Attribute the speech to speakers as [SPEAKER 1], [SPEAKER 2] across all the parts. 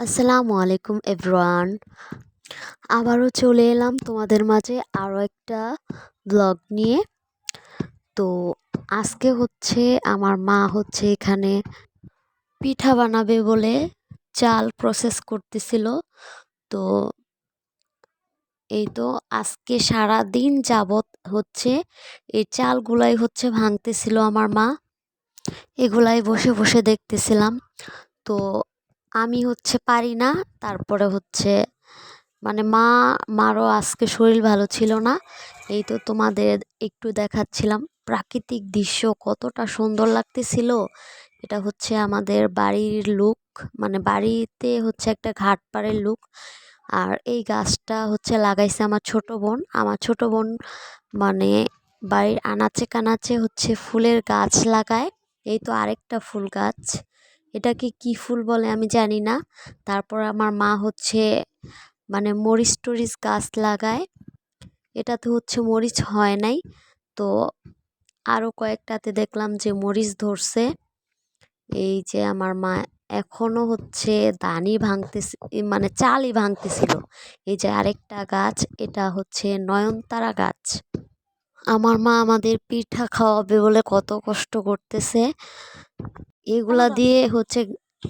[SPEAKER 1] আসসালামু আলাইকুম এভরিওয়ান। আবারও চলে এলাম তোমাদের মাঝে আরও একটা ব্লগ নিয়ে। তো আজকে হচ্ছে আমার মা হচ্ছে এখানে পিঠা বানাবে বলে চাল প্রসেস করতেছিল। তো এই তো আজকে সারা দিন যাবত হচ্ছে এই চালগুলাই হচ্ছে ভাঙতেছিল আমার মা। এগুলাই বসে বসে দেখতেছিলাম। তো আমি হচ্ছে পারি না। তারপরে হচ্ছে মানে মা, মারও আজকে শরীর ভালো ছিল না। এই তো তোমাদের একটু দেখাচ্ছিলাম প্রাকৃতিক দৃশ্য কতটা সুন্দর লাগতেছিল। এটা হচ্ছে আমাদের বাড়ির লুক মানে বাড়িতে হচ্ছে একটা ঘাট পাড়ের লুক। আর এই গাছটা হচ্ছে লাগাইছে আমার ছোট বোন। আমার ছোট বোন মানে বাড়ির আনাচে কানাচে হচ্ছে ফুলের গাছ লাগায়। এই তো আরেকটা ফুল গাছ। এটাকে কি ফুল বলে আমি জানি না। তারপর আমার মা হচ্ছে মানে মরিচ টরিচ গাছ লাগায়। এটাতে হচ্ছে মরিচ হয় নাই। তো আরও কয়েকটাতে দেখলাম যে মরিচ ধরছে। এই যে আমার মা এখনও হচ্ছে দানি ভাঙতেছে মানে চালই ভাঙতেছিল। এই যে আরেকটা গাছ, এটা হচ্ছে নয়নতারা গাছ। আমার মা আমাদের পিঠা খাওয়াবে বলে কত কষ্ট করতেছে। এগুলা দিয়ে হচ্ছে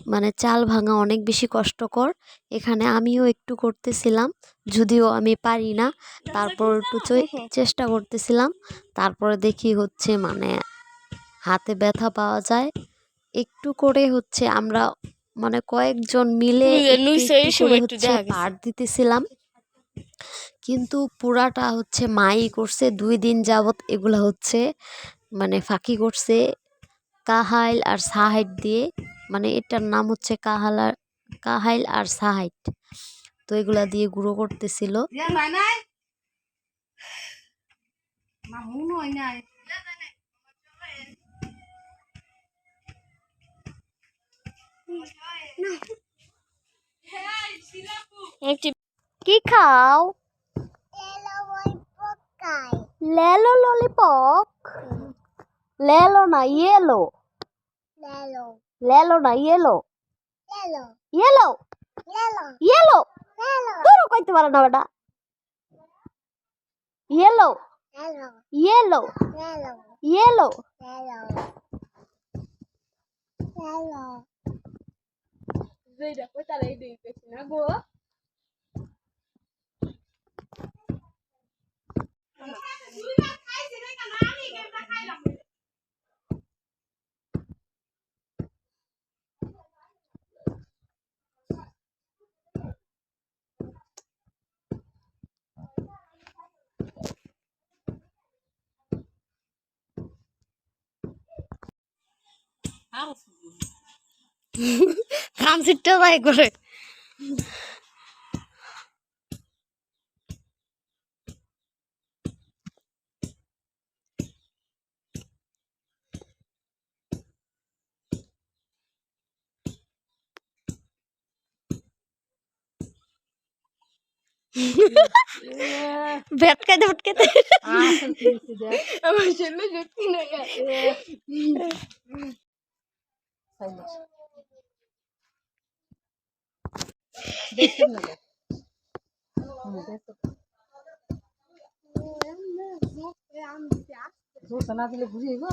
[SPEAKER 1] মানে চাল ভাঙা অনেক বেশি কষ্টকর। এখানে আমিও একটু করতেছিলাম যদিও আমি পারি না। তারপর একটু চেষ্টা করতেছিলাম। তারপরে দেখি হচ্ছে মানে হাতে ব্যথা পাওয়া যায়। একটু করে হচ্ছে আমরা মানে কয়েকজন মিলে হচ্ছে পাট দিতেছিলাম। কিন্তু পুরাটা হচ্ছে মাই করছে দুই দিন যাবত এগুলা হচ্ছে মানে ফাঁকি করছে। কাহাইল আর সাহাইট দিয়ে মানে এটার নাম হচ্ছে কাহাল আর কাহাইল আর সাহাইট তো এগুলা দিয়ে গুঁড়ো করতেছিল। কি খাও? লেলো lollipop Lelo na yellow. Lelo. Lelo na yellow. Yellow. Yellow. Yellow. Yellow. దూరం కొంచెం వరణ vada yellow yellow yellow yellow Zeida, cuéntale ahí de Sinagua. কাম সিটটা করে। ভেটকাইতে
[SPEAKER 2] আমার জন্য সত্যি না
[SPEAKER 3] জোর না দিলে গো